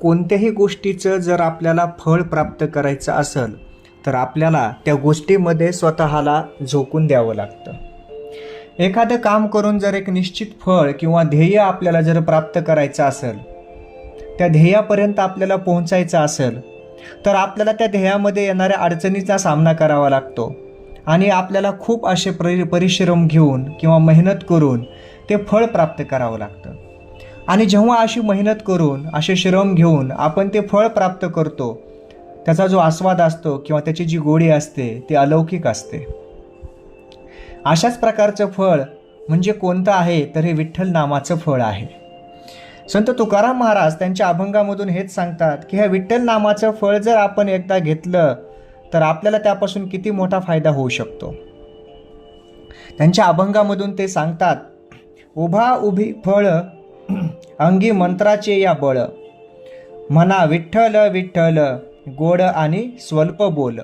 कोणत्याही गोष्टीचं जर आपल्याला फळ प्राप्त करायचं असेल तर आपल्याला त्या गोष्टीमध्ये स्वतःला झोकून द्यावं लागतं. एखादं काम करून जर एक निश्चित फळ किंवा ध्येय आपल्याला जर प्राप्त करायचं असेल त्या ध्येयापर्यंत आपल्याला पोहोचायचं असेल तर आपल्याला त्या ध्येयामध्ये येणाऱ्या अडचणीचा सामना करावा लागतो. आणि आपल्याला खूप असे परि परिश्रम घेऊन किंवा मेहनत करून ते फळ प्राप्त करावं लागतं. आणि जेव्हा अशी मेहनत करून असे श्रम घेऊन आपण ते फळ प्राप्त करतो त्याचा जो आस्वाद असतो किंवा त्याची जी गोडी असते ती अलौकिक असते. अशाच प्रकारचं फळ म्हणजे कोणतं आहे तर हे विठ्ठल नामाचं फळ आहे. संत तुकाराम महाराज त्यांच्या अभंगामधून हेच सांगतात की ह्या विठ्ठल नामाचं फळ जर आपण एकदा घेतलं तर आपल्याला त्यापासून किती मोठा फायदा होऊ शकतो? त्यांच्या अभंगामधून ते सांगतात उभा उभी फळ अंगी मंत्राचे या बळ. म्हणा विठ्ठल विठ्ठल गोड आणि स्वल्प बोल.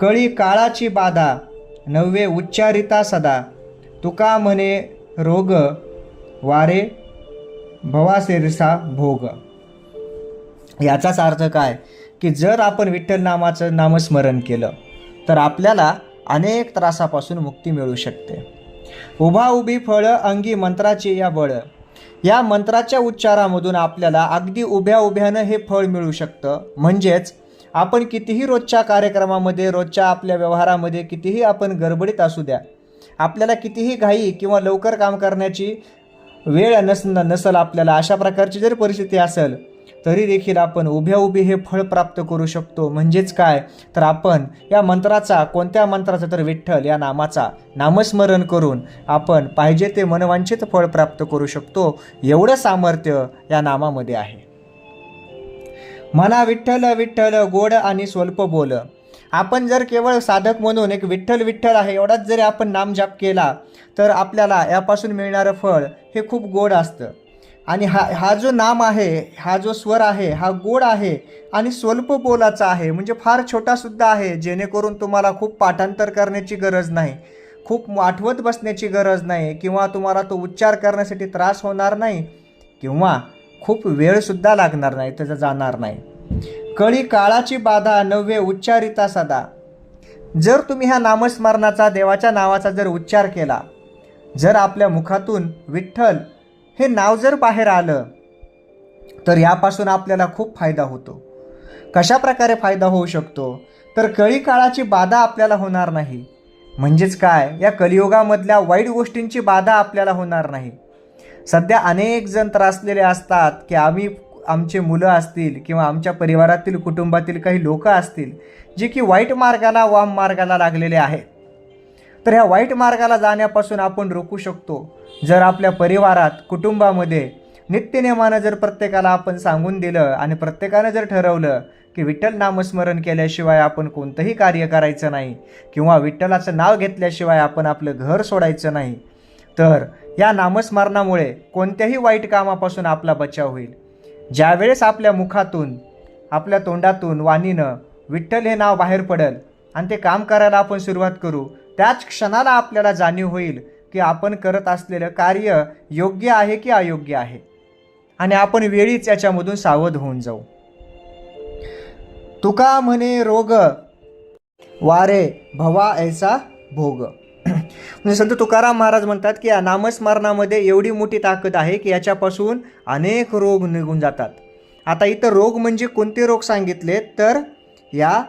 कळी काळाची बाधा नव्हे उच्चारिता सदा. तुका म्हणे रोग वारे भवासेरसा भोग. याचाच अर्थ काय? की जर आपण विठ्ठल नामाचं नामस्मरण केलं तर आपल्याला अनेक त्रासापासून मुक्ती मिळू शकते. उभा उभी फळं अंगी मंत्राची या बळ. या मंत्राच्या उच्चारामधून आपल्याला अगदी उभ्या उभ्यानं हे फळ मिळू शकतं. म्हणजेच आपण कितीही रोजच्या कार्यक्रमामध्ये रोजच्या आपल्या व्यवहारामध्ये कितीही आपण गडबडीत असू द्या आपल्याला कितीही घाई किंवा लवकर काम करण्याची वेळ नस नसल आपल्याला अशा प्रकारची जर परिस्थिती असेल तरी देखील आपण उभ्या उभी हे फळ प्राप्त करू शकतो. म्हणजेच काय? तर आपण या मंत्राचा कोणत्या मंत्राचा तर विठ्ठल या नामाचा नामस्मरण करून आपण पाहिजे ते मनवांचित फळ प्राप्त करू शकतो. एवढं सामर्थ्य या नामामध्ये आहे. मना विठ्ठल विठ्ठल गोड आणि स्वल्प बोल. आपण जर केवळ साधक म्हणून एक विठ्ठल विठ्ठल आहे एवढाच जरी आपण नामजाप केला तर आपल्याला यापासून मिळणारं फळ हे खूप गोड असतं. आणि हा हा जो नाम आहे हा जो स्वर आहे हा गोड आहे आणि स्वल्प बोलाचा आहे म्हणजे फार छोटासुद्धा आहे जेणेकरून तुम्हाला खूप पाठांतर करण्याची गरज नाही खूप आठवत बसण्याची गरज नाही किंवा तुम्हाला तो उच्चार करण्यासाठी त्रास होणार नाही किंवा खूप वेळसुद्धा लागणार नाही त्याचा जाणार नाही. कळी काळाची बाधा नव्हे उच्चारिता सदा. जर तुम्ही ह्या नामस्मरणाचा देवाच्या नावाचा जर उच्चार केला जर आपल्या मुखातून विठ्ठल हे नाव जर बाहेर आलं तर यापासून आपल्याला खूप फायदा होतो. कशा प्रकारे फायदा होऊ शकतो? तर कळी काळाची बाधा आपल्याला होणार नाही. म्हणजेच काय? या कलियुगामधल्या वाईट गोष्टींची बाधा आपल्याला होणार नाही. सध्या अनेक जण त्रासलेले असतात की आम्ही आमचे मुलं असतील किंवा आमच्या परिवारातील कुटुंबातील काही लोक असतील जे की वाईट मार्गाला वाम मार्गाला लागलेले आहेत. तर ह्या वाईट मार्गाला जाण्यापासून आपण रोखू शकतो. जर आपल्या परिवारात कुटुंबामध्ये नित्यनेमानं जर प्रत्येकाला आपण सांगून दिलं आणि प्रत्येकानं जर ठरवलं की विठ्ठल नामस्मरण केल्याशिवाय आपण कोणतंही कार्य करायचं नाही किंवा विठ्ठलाचं नाव घेतल्याशिवाय आपण आपलं घर सोडायचं नाही तर या नामस्मरणामुळे कोणत्याही वाईट कामापासून आपला बचाव होईल. ज्यावेळेस आपल्या मुखातून आपल्या तोंडातून वाणीनं विठ्ठल हे नाव बाहेर पडेल आणि ते काम करायला आपण सुरुवात करू त्याच क्षणाला आपल्याला जाणीव होईल की आपण करत असलेलं कार्य योग्य आहे की अयोग्य आहे? आणि आपण वेळीच याच्यामधून सावध होऊन जाऊ. तुका म्हणे रोग वारे भवा ऐसा भोग. म्हणजे संत तुकाराम महाराज म्हणतात की या नामस्मरणामध्ये एवढी मोठी ताकद आहे की याच्यापासून अनेक रोग निघून जातात. आता इथं रोग म्हणजे कोणते रोग सांगितले? तर या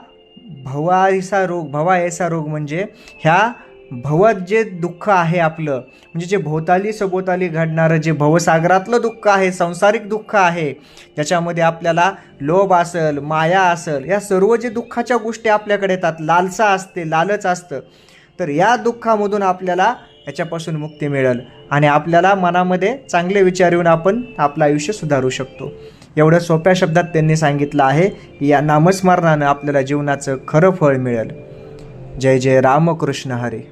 भवाईसा रोग भवा ऐसा रोग म्हणजे ह्या भवत जे दुःख आहे आपलं म्हणजे जे भोवताली सभोवताली घडणारं जे भवसागरातलं दुःख आहे संसारिक दुःख आहे ज्याच्यामध्ये आपल्याला लोभ असेल माया असेल या सर्व जे दुःखाच्या गोष्टी आपल्याकडे येतात लालसा असते लालच असतं तर या दुःखामधून आपल्याला याच्यापासून मुक्ती मिळेल आणि आपल्याला मनामध्ये चांगले विचार येऊन आपण आपलं आयुष्य सुधारू शकतो. एवढं सोप्या शब्दात त्यांनी सांगितलं आहे की या नामस्मरणानं आपल्याला जीवनाचं खरं फळ मिळेल. जय जय रामकृष्ण हरी.